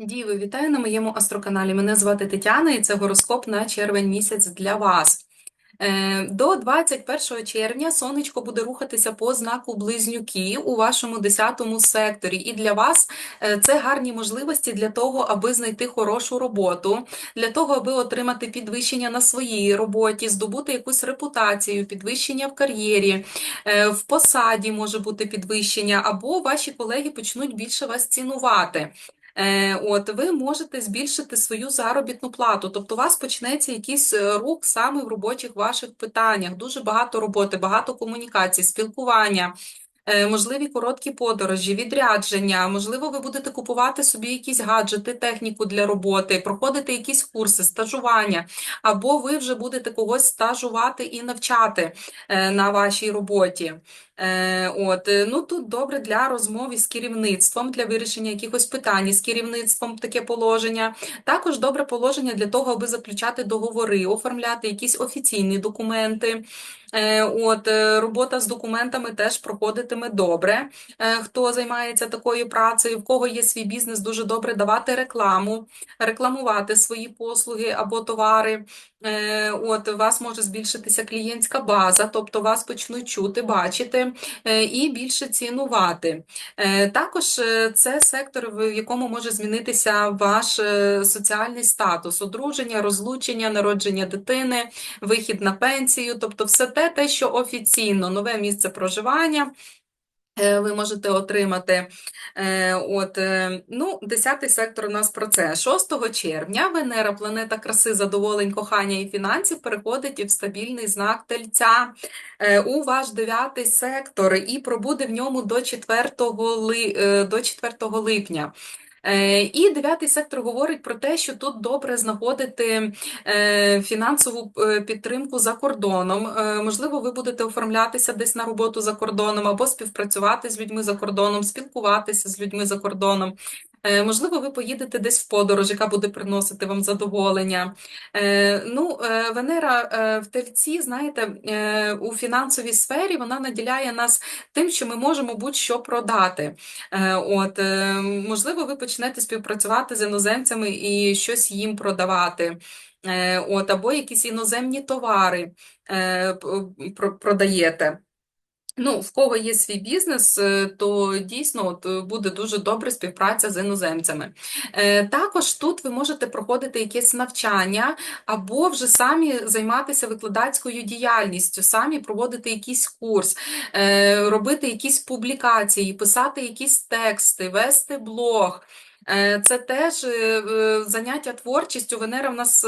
Діви, вітаю на моєму астроканалі. Мене звати Тетяна, і це гороскоп на червень місяць для вас. Е, До 21 червня сонечко буде рухатися по знаку Близнюки у вашому 10 секторі. І для вас е, це гарні можливості для того, аби знайти хорошу роботу, для того, аби отримати підвищення на своїй роботі, здобути якусь репутацію, підвищення в кар'єрі, е, в посаді може бути підвищення, або ваші колеги почнуть більше вас цінувати. Е, От ви можете збільшити свою заробітну плату, тобто у вас почнеться якийсь е, рух саме в робочих ваших питаннях. Дуже багато роботи, багато комунікацій, спілкування. е, Можливі короткі подорожі, відрядження, можливо, ви будете купувати собі якісь гаджети, техніку для роботи, проходити якісь курси, стажування, або ви вже будете когось стажувати і навчати на вашій роботі. Е, От, е, ну тут добре для розмов із керівництвом, для вирішення якихось питань з керівництвом таке положення. Також добре положення для того, аби заключати договори, оформляти якісь офіційні документи. Е, От, робота з документами теж проходитиме добре. Хто займається такою працею, в кого є свій бізнес, дуже добре давати рекламу, рекламувати свої послуги або товари. От, у вас може збільшитися клієнтська база, тобто вас почнуть чути, бачити і більше цінувати. Е, Також е, це сектор, в якому може змінитися ваш е, соціальний статус, одруження, розлучення, народження дитини, вихід на пенсію, тобто все те, те, що офіційно нове місце проживання. Е, Ви можете отримати. Е, От, е, ну, 10 сектор у нас про це. 6 червня Венера, планета краси, задоволень, кохання і фінансів, переходить в стабільний знак Тельця у ваш дев'ятий сектор і пробуде в ньому до 4, ли, до 4 липня. Е, І дев'ятий сектор говорить про те, що тут добре знаходити е, фінансову е, підтримку за кордоном. Можливо, ви будете оформлятися десь на роботу за кордоном або співпрацювати з людьми за кордоном, спілкуватися з людьми за кордоном. Е, Можливо, ви поїдете десь в подорож, яка буде приносити вам задоволення. Е, Ну, е, Венера в Тельці, знаєте, у фінансовій сфері вона наділяє нас тим, що ми можемо будь-що продати. От, можливо, ви почнете співпрацювати з іноземцями і щось їм продавати. От, або якісь іноземні товари продаєте. Ну, в кого є свій бізнес, е, то дійсно от, е, буде дуже добра співпраця з іноземцями. Е, Також тут ви можете проходити якесь навчання або вже самі займатися викладацькою діяльністю, самі проводити якийсь курс, е, робити якісь публікації, писати якісь тексти, вести блог. Е, Це теж е, заняття творчістю. Венера в нас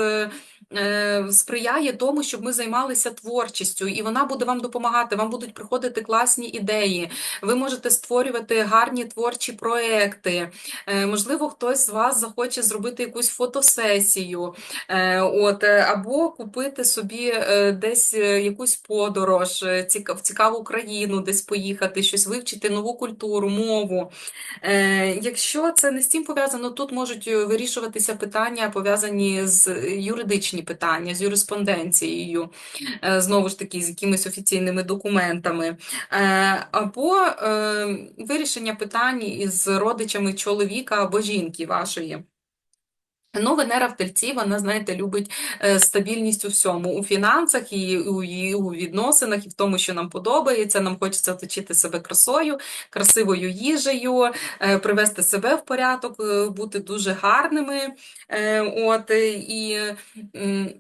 сприяє тому, щоб ми займалися творчістю, і вона буде вам допомагати. Вам будуть приходити класні ідеї. Ви можете створювати гарні творчі проекти. Е, Можливо, хтось з вас захоче зробити якусь фотосесію, е, от, е, або купити собі е, десь е, якусь подорож, е, в цікаву країну, десь поїхати, щось вивчити, нову культуру, мову. Е, Якщо це не з цим пов'язано, тут можуть е, вирішуватися питання, пов'язані з е, питання, з юриспонденцією, е, знову ж таки, з якимись офіційними документами, Е, або е, вирішення питань із родичами чоловіка або жінки вашої. Ну, Венера в Тельці, вона, знаєте, любить е, стабільність у всьому, у фінансах, і у, і у відносинах, і в тому, що нам подобається. Нам хочеться оточити себе красою, красивою їжею, е, привести себе в порядок, е, бути дуже гарними. От, і,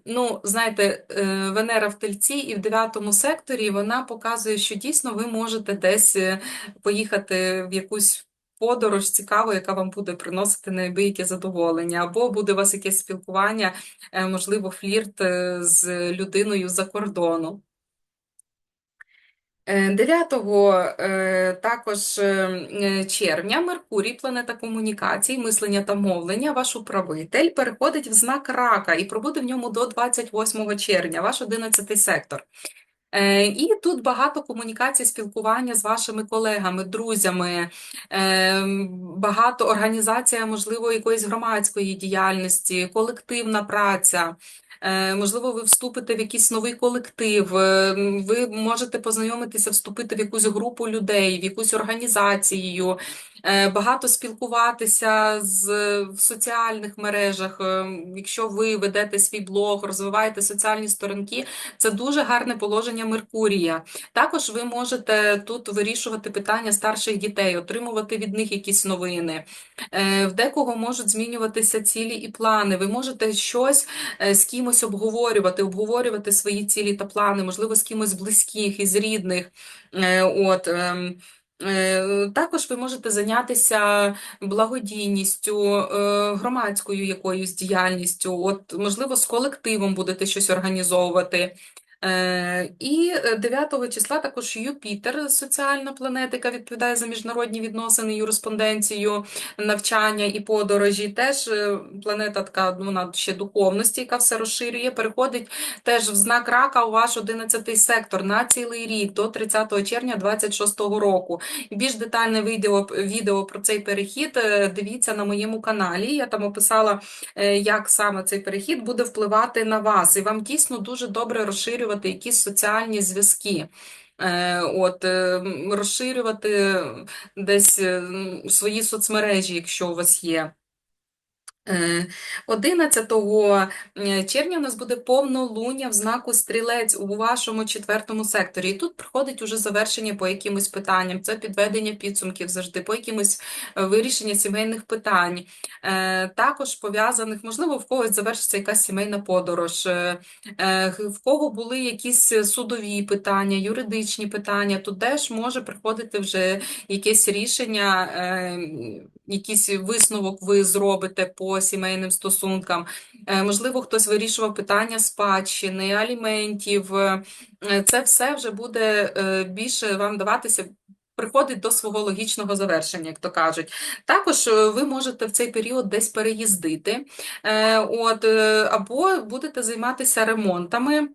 ну, знаєте, Венера в Тельці і в дев'ятому секторі, вона показує, що дійсно ви можете десь поїхати в якусь подорож цікаву, яка вам буде приносити неабияке задоволення, або буде у вас якесь спілкування, е, можливо, флірт е, з людиною за кордону. Е, 9 е, також червня Меркурій, планета комунікацій, мислення та мовлення, ваш управитель, переходить в знак рака і пробуде в ньому до 28 червня, ваш 11 сектор. Е, І тут багато комунікації, спілкування з вашими колегами, друзями, е, багато організація, можливо, якоїсь громадської діяльності, колективна праця. Е, Можливо, ви вступите в якийсь новий колектив, е, ви можете познайомитися, вступити в якусь групу людей, в якусь організацію, е, багато спілкуватися з, в соціальних мережах. Якщо ви ведете свій блог, розвиваєте соціальні сторінки, це дуже гарне положення Меркурія. Також ви можете тут вирішувати питання старших дітей, отримувати від них якісь новини. В декого можуть змінюватися цілі і плани. Ви можете щось з кимось обговорювати, обговорювати свої цілі та плани, можливо, з кимось близьких, із рідних. Е, От. ем, е, Також ви можете зайнятися благодійністю, е, громадською якоюсь діяльністю, от, можливо, з колективом будете щось організовувати. Е, І е, 9 числа також Юпітер, соціальна планета, яка відповідає за міжнародні відносини, юриспонденцію, навчання і подорожі. Теж е, планета така, ну, вона ще духовності, яка все розширює, переходить теж в знак рака у ваш 11 сектор на цілий рік до 30 червня 2026 року. Більш детальне відео, відео про цей перехід е, дивіться на моєму каналі. Я там описала, е, як саме цей перехід буде впливати на вас, і вам дійсно дуже добре розширювати якісь соціальні зв'язки. Е, От, е, розширювати десь е, свої соцмережі, якщо у вас є. Е, 11 червня у нас буде повнолуння в знаку стрілець у вашому четвертому секторі. І тут приходить уже завершення по якимось питанням, це підведення підсумків завжди, по якимось е, вирішення сімейних питань, Е, також пов'язаних, можливо, в когось завершиться якась сімейна подорож, е, е, в кого були якісь судові питання, юридичні питання, тут теж може приходити вже якесь рішення, е, якийсь висновок ви зробите по сімейним стосункам. Е, Можливо, хтось вирішував питання спадщини, аліментів. Е, Це все вже буде е, більше вам даватися. Приходить до свого логічного завершення, як то кажуть. Також е, ви можете в цей період десь переїздити, е, от, е, або будете займатися ремонтами.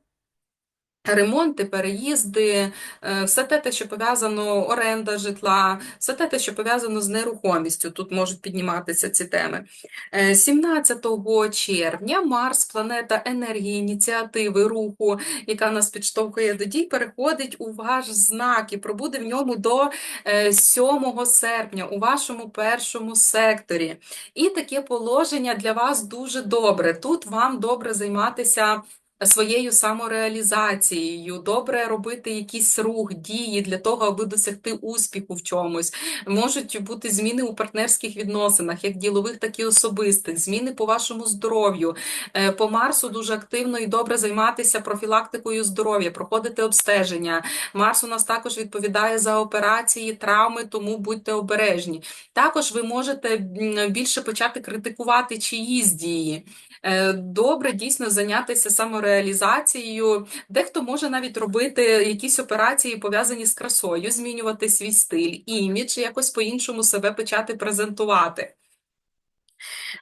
Ремонти, переїзди, е, все те, що пов'язано оренда житла, все те, що пов'язано з нерухомістю. Тут можуть підніматися ці теми. Е, 17 червня Марс, планета енергії, ініціативи, руху, яка нас підштовхує до дій, переходить у ваш знак і пробуде в ньому до е, 7 серпня у вашому першому секторі. І таке положення для вас дуже добре. Тут вам добре займатися своєю самореалізацією, добре робити якийсь рух, дії для того, аби досягти успіху в чомусь. Можуть бути зміни у партнерських відносинах, як ділових, так і особистих, зміни по вашому здоров'ю. Е, По Марсу дуже активно і добре займатися профілактикою здоров'я, проходити обстеження. Марс у нас також відповідає за операції, травми, тому будьте обережні. Також ви можете більше почати критикувати чиїсь дії. Е, Добре дійсно зайнятися самореалізацією. Дехто може навіть робити якісь операції, пов'язані з красою, змінювати свій стиль, імідж, якось по-іншому себе почати презентувати.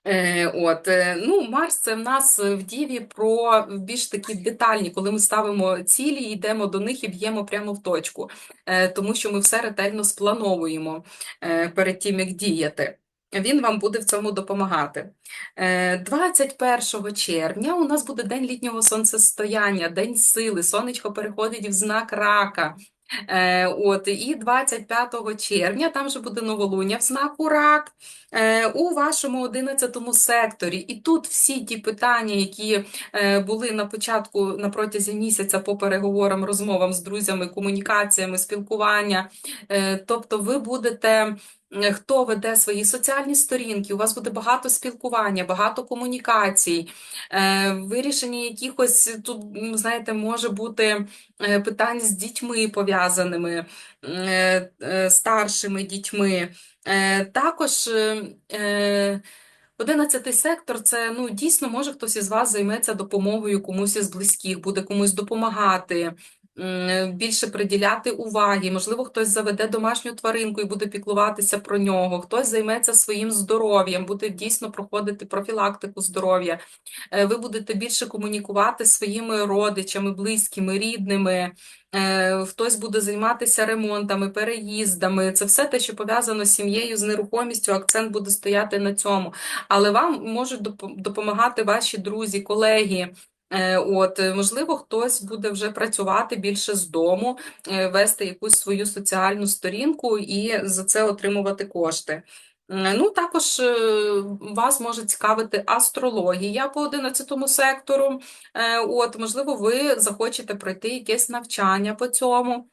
Е, От, е, ну, Марс це в нас в Діві про більш такі детальні, коли ми ставимо цілі, йдемо до них і б'ємо прямо в точку, Е, тому що ми все ретельно сплановуємо е, перед тим, як діяти. Він вам буде в цьому допомагати. Е, 21 червня у нас буде день літнього сонцестояння, день сили. Сонечко переходить в знак рака. Е, От, і 25 червня там же буде новолуння в знаку рак е, у вашому 11 секторі. І тут всі ті питання, які е, були на початку на протязі місяця по переговорам, розмовам з друзями, комунікаціями, спілкування. е, Тобто ви будете. е, Хто веде свої соціальні сторінки, у вас буде багато спілкування, багато комунікацій, е, вирішення якихось тут, знаєте, може бути е, питань з дітьми пов'язаними, е, е, старшими дітьми. Е, Також е, е, 11 сектор це ну дійсно може хтось із вас займеться допомогою комусь із близьких, буде комусь допомагати. М, Більше приділяти уваги, можливо, хтось заведе домашню тваринку і буде піклуватися про нього, хтось займеться своїм здоров'ям, буде дійсно проходити профілактику здоров'я. Е, Ви будете більше комунікувати своїми родичами, близькими, рідними. Е, Хтось буде займатися ремонтами, переїздами. Це все те, що пов'язано з сім'єю, з нерухомістю. Акцент буде стояти на цьому. Але вам можуть допомагати ваші друзі, колеги. Е, От, е, можливо, хтось буде вже працювати більше з дому, е, вести якусь свою соціальну сторінку і за це отримувати кошти. Ну, також вас може цікавити астрологія по 11 сектору. От, можливо, ви захочете пройти якесь навчання по цьому.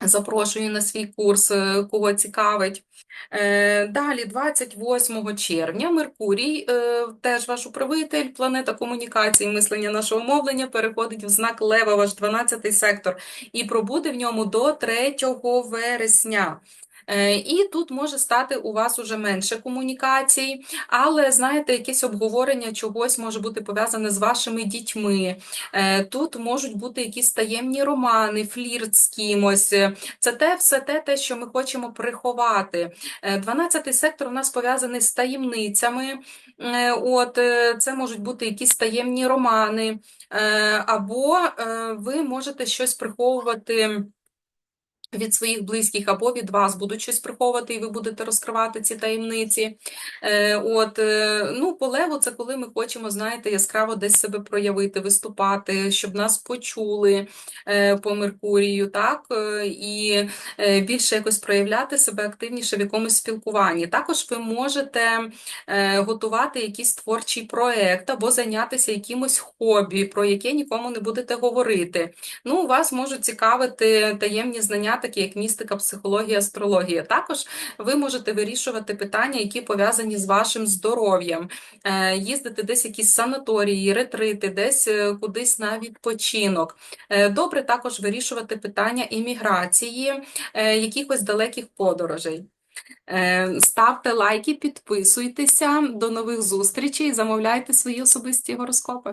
Запрошую на свій курс, е, кого цікавить. Е, Далі, 28 червня, Меркурій, е, теж ваш управитель, планета комунікації, мислення нашого мовлення, переходить в знак Лева, ваш 12 сектор, і пробуде в ньому до 3 вересня. Е, І тут може стати у вас уже менше комунікацій, але знаєте, якесь обговорення чогось може бути пов'язане з вашими дітьми. Е, Тут можуть бути якісь таємні романи, флірт з кимось. Це те, все те, те, що ми хочемо приховати. Е, 12-й сектор у нас пов'язаний з таємницями. Е, От, е, це можуть бути якісь таємні романи, е, або е, ви можете щось приховувати. Від своїх близьких або від вас будуть щось приховувати, і ви будете розкривати ці таємниці. Е, От, е, ну, по леву це коли ми хочемо, знаєте, яскраво десь себе проявити, виступати, щоб нас почули е, по Меркурію, так, і більше якось проявляти себе активніше в якомусь спілкуванні. Також ви можете готувати якийсь творчий проект або зайнятися якимось хобі, про яке нікому не будете говорити. Ну, вас можуть цікавити таємні знання, такі як містика, психологія, астрологія. Також ви можете вирішувати питання, які пов'язані з вашим здоров'ям, Е, їздити десь якісь санаторії, ретрити, десь е, кудись на відпочинок. Е, Добре також вирішувати питання імміграції, якихось далеких подорожей. Ставте лайки, підписуйтеся. До нових зустрічей, замовляйте свої особисті гороскопи.